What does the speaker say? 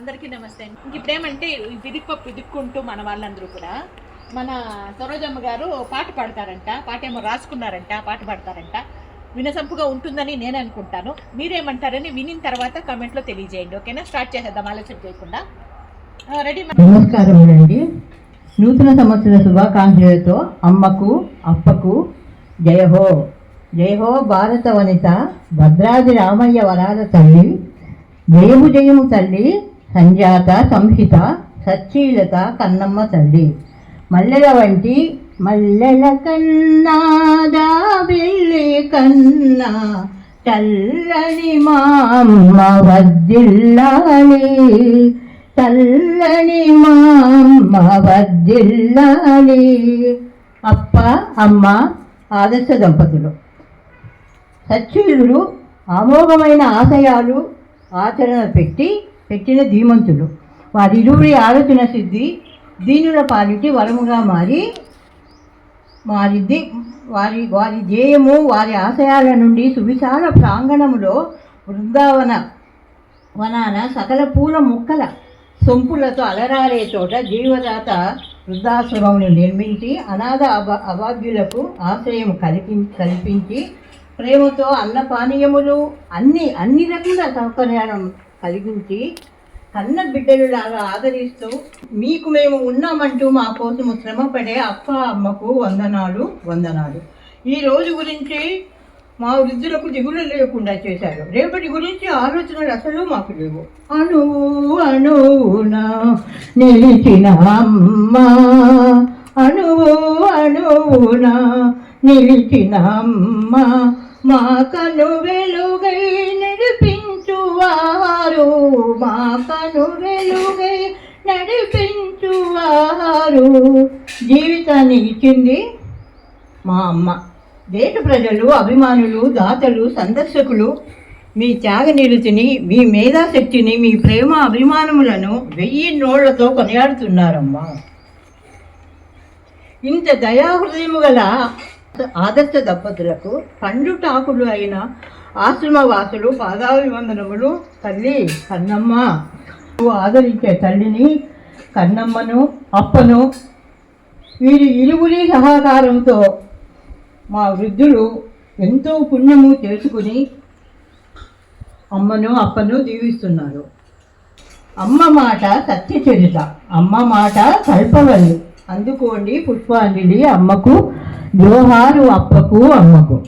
అందరికీ నమస్తే. అండి ఇంక ఇప్పుడేమంటే పిదిక్కు పిదుక్కుంటూ మన వాళ్ళందరూ కూడా మన సరోజమ్మ గారు పాట పాడతారంట పాట ఏమో రాసుకున్నారంట పాట పాడతారంట. వినసంపుగా ఉంటుందని నేను అనుకుంటాను. మీరేమంటారని వినిన తర్వాత కమెంట్లో తెలియజేయండి ఓకేనా? స్టార్ట్ చేసేద్దాం ఆలోచన చేయకుండా. రెడీ నమస్కారం అండి. నూతన సంవత్సర శుభాకాంక్షలతో అమ్మకు అప్పకు జయహో జయహో భారత వనిత భద్రాది రామయ్య వరాల తల్లి. జయము జయము తల్లి. సంజాత సంహిత సచ్చీలత కన్నమ్మ తల్లి. మల్లెల వంటి మల్లెల కన్నా దాబిల్లి కన్నా చల్లని మామ్మ వద్దిల్లాలి. తల్లని చల్లని వద్దిల్లాలి. వర్దిల్లాలి అప్ప అమ్మ ఆదర్శ దంపతులు. సచ్చీలుడు అమోఘమైన ఆశయాలు ఆచరణ పెట్టి పెట్టిన ధీమంతులు. వారిరువురి ఆలోచన సిద్ధి దీనుల పాలిటి వరముగా మారి మారిద్ది. వారి వారి ధ్యేయము వారి ఆశయాల నుండి సువిశాల ప్రాంగణములో బృందావన వనాన సకల పూల మొక్కల సొంపులతో అలరారే చోట జీవదాత వృద్ధాశ్రమమును నిర్మించి అనాథ అభ అభాగ్యులకు ఆశ్రయం కల్పి కల్పించి ప్రేమతో అన్నపానీయములు అన్ని అన్ని రకాల సౌకర్యాలను కలిగించి కన్న బిడ్డలులాగా ఆదరిస్తూ మీకు మేము ఉన్నామంటూ మా కోసము శ్రమపడే అప్ప అమ్మకు వందనాలు వందనాలు. ఈ రోజు గురించి మా వృద్ధులకు దిగులు లేకుండా చేశారు. రేపటి గురించి ఆలోచనలు అసలు మాకు లేవు. అను అణువున నిలిచిన అమ్మ. అణువు అణువున నిలిచిన అమ్మ. మా కను వెలుగై నిలిపి మా కను వెలుగై నడిపించువారు. జీవితాన్ని ఇచ్చింది మా అమ్మ. దేశ ప్రజలు అభిమానులు దాతలు సందర్శకులు మీ త్యాగ నిరతిని మీ మేధాశక్తిని మీ ప్రేమ అభిమానములను వెయ్యి నోళ్ళతో కొనియాడుతున్నారమ్మా. ఇంత దయాహృదయము గల ఆదర్శ దంపతులకు పండుటాకులు అయిన ఆశ్రమవాసులు పాదాభివందనములు తల్లి కన్నమ్మ. నువ్వు ఆదరించే తల్లిని కన్నమ్మను అప్పను వీరి ఇరువురి సహకారంతో మా వృద్ధులు ఎంతో పుణ్యము చేసుకుని అమ్మను అప్పను దీవిస్తున్నారు. అమ్మ మాట సత్యచరిత అమ్మ మాట కల్పవల్లి. అందుకోండి పుష్పాంజలి అమ్మకు జోహారు అప్పకు అమ్మకు.